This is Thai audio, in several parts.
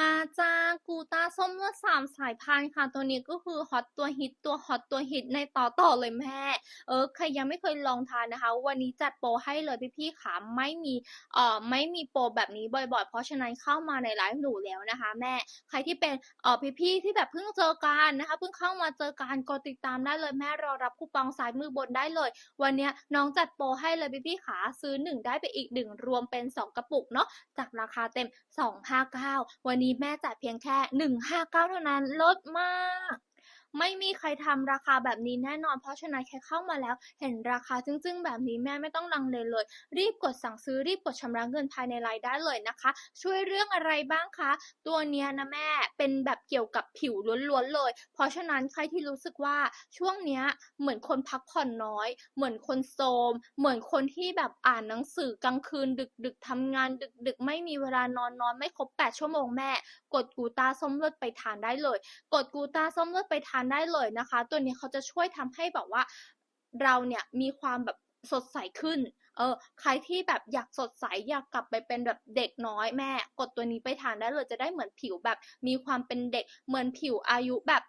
มาจ้ากูต้าส้มเลือดสามสายพันธุ์ค่ะ ตัวนี้ก็คือฮอตตัวฮิตตัวฮอตตัวฮิตในต่อต่อเลยแม่ เออใครยังไม่เคยลองทานนะคะ วันนี้จัดโปรให้เลยพี่ๆขาไม่มีเอ่อไม่มีโปรแบบนี้บ่อยๆ เพราะฉะนั้นเข้ามาในไลฟ์หนูแล้วนะคะ แม่ใครที่เป็นเอ่อพี่ๆที่แบบเพิ่งเจอกันนะคะเพิ่งเข้ามาเจอกันกดติดตามได้เลยแม่รอรับคูปองซ้ายมือบนได้เลย วันนี้น้องจัดโปรให้เลยพี่ๆขาซื้อหนึ่งได้ไปอีกหนึ่งรวมเป็นสองกระปุกเนาะจากราคาเต็ม 259 วันนี้นี่แม่จ่ายเพียงแค่ 159 เท่านั้นลดมาก ไม่มีใครทำราคาแบบนี้แน่นอน เพราะฉะนั้นแค่เข้ามาแล้ว เห็นราคาจึ้งๆ แบบนี้แม่ไม่ต้องลังเลเลย รีบกดสั่งซื้อรีบกดชำระเงินภายในไลน์ได้เลยนะคะ ช่วยเรื่องอะไรบ้างคะ ตัวเนี้ยนะแม่เป็นแบบเกี่ยวกับผิวล้วนๆเลย เพราะฉะนั้นใครที่รู้สึกว่าช่วงเนี้ยเหมือนคนพักผ่อนน้อย เหมือนคนโทมเหมือนคนที่แบบอ่านหนังสือกลางคืน ดึกๆทำงานดึกๆ ไม่มีเวลานอนนอนไม่ครบ 8 ชั่วโมงแม่ กดกูตาส้มเลือดไปทานได้เลย กดกูตาส้มเลือดไปทานได้เลยนะคะ ตัวนี้เขาจะช่วยทำให้แบบว่าเราเนี่ยมีความแบบสดใสขึ้น เออ ใครที่แบบอยากสดใสอยากกลับไปเป็นแบบเด็กน้อยแม่ กดตัวนี้ไปทานได้เลยจะได้เหมือนผิวแบบมีความเป็นเด็ก เหมือนผิวอายุแบบ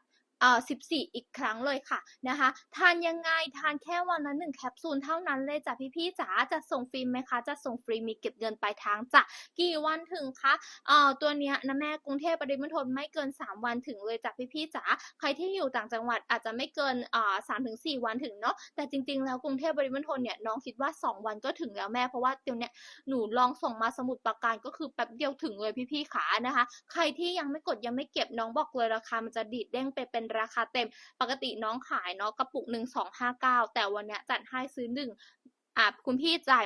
อ่อ14 อีกครั้งเลยค่ะนะคะทานยังไงทานแค่วันละหนึ่งแคปซูลเท่านั้นเลยจ้ะพี่ๆจ๋าจะส่งฟรีไหมคะ จะส่งฟรีมีเก็บเงินปลายทางจ้ะกี่วันถึงคะเอ่อตัวเนี้ยนะแม่กรุงเทพปริมณฑลไม่เกิน 3 วันถึงเลยจ้ะพี่ๆจ๋าใครที่อยู่ต่างจังหวัดอาจจะไม่เกินอ่าสามถึงสี่วันถึงเนาะแต่จริงๆ แล้วกรุงเทพปริมณฑลเนี่ยน้องคิดว่า 2 วันก็ถึงแล้วแม่เพราะว่าเดี๋ยวเนี้ยหนูลองส่งมาสมุดปราการก็คือแป๊บเดียวถึงเลยพี่ๆขานะคะ ใครที่ยังไม่กดยังไม่เก็บน้องบอกเลยราคามันจะดีดเด้งไปเป็นราคาเต็ม ปกติน้องขายเนาะกระปุกหนึ่งสองห้าเก้าแต่วันเนี้ยจัดให้ซื้อหนึ่งอะคุณพี่จ่าย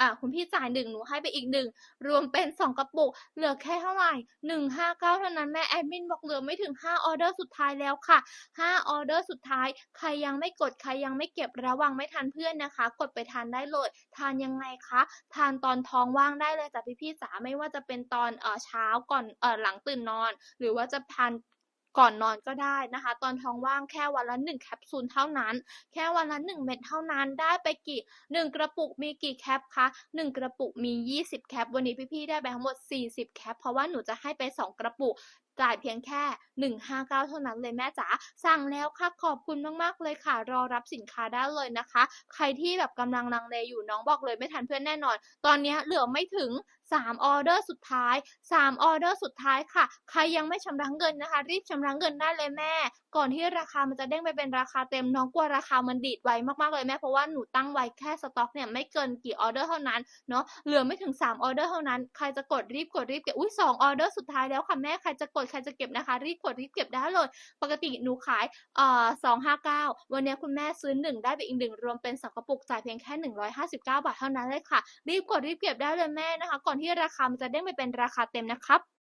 อะคุณพี่จ่ายหนึ่งหนูให้ไปอีกหนึ่งรวมเป็นสองกระปุก เหลือแค่เท่าไหร่หนึ่งห้าเก้าเท่านั้นแม่แอดมินบอกเหลือไม่ถึงห้าออเดอร์สุดท้ายแล้วค่ะห้าออเดอร์สุดท้าย ใครยังไม่กดใครยังไม่เก็บระวังไม่ทันเพื่อนนะคะ กดไปทานได้เลยทานยังไงคะทานตอนท้องว่างได้เลยจ้ะพี่ๆจ๋าไม่ว่าจะเป็นตอนเอ่อเช้าก่อนเอ่อหลังตื่นนอน หรือว่าจะทาน ก่อนนอนก็ได้นะคะ ตอนท้องว่างแค่วันละ1แคปซูลเท่านั้น แค่วันละ 1 เม็ดเท่านั้นได้ไปกี่ 1 กระปุกมีกี่แคปคะ1 กระปุกมี 20 แคป วันนี้พี่ๆได้ไปทั้งหมด 40 แคป เพราะว่าหนูจะให้ไป 2 กระปุก จ่ายเพียงแค่ 159 เท่านั้นเลยแม่จ๋าสั่งแล้วค่ะขอบคุณมากๆเลยค่ะ รอรับสินค้าได้เลยนะคะ ใครที่แบบกำลังลังเลอยู่น้องบอกเลยไม่ทันเพื่อนแน่นอน ตอนนี้เหลือไม่ถึง3ออเดอร์สุดท้าย 3 ออเดอร์สุดท้ายค่ะ ใครยังไม่ชำระเงินนะคะ รีบชำระเงินได้เลยแม่ ก่อนที่ราคามันจะเด้งไปเป็นราคาเต็มน้องกลัวราคามันดีดไวมากๆเลยแม่ เพราะว่าหนูตั้งไว้แค่สต็อกเนี่ยไม่เกินกี่ออเดอร์เท่านั้นเนาะ เหลือไม่ถึง3ออเดอร์เท่านั้น ใครจะกดรีบกดรีบเก็บอุ้ย2ออเดอร์สุดท้ายแล้วค่ะแม่ ใครจะกดใครจะเก็บนะคะ รีบกดรีบเก็บได้เลย ปกติหนูขายเอ่อ259วันนี้คุณแม่ซื้อหนึ่งได้ไปอีกหนึ่งรวมเป็น2กระปุกจ่ายเพียงแค่159บาทเท่านั้นเลยค่ะ รีบกดรีบเก็บได้เลยแม่นะคะ ก่อนที่ราคามันจะเด้งไปเป็นราคาเต็มนะครับ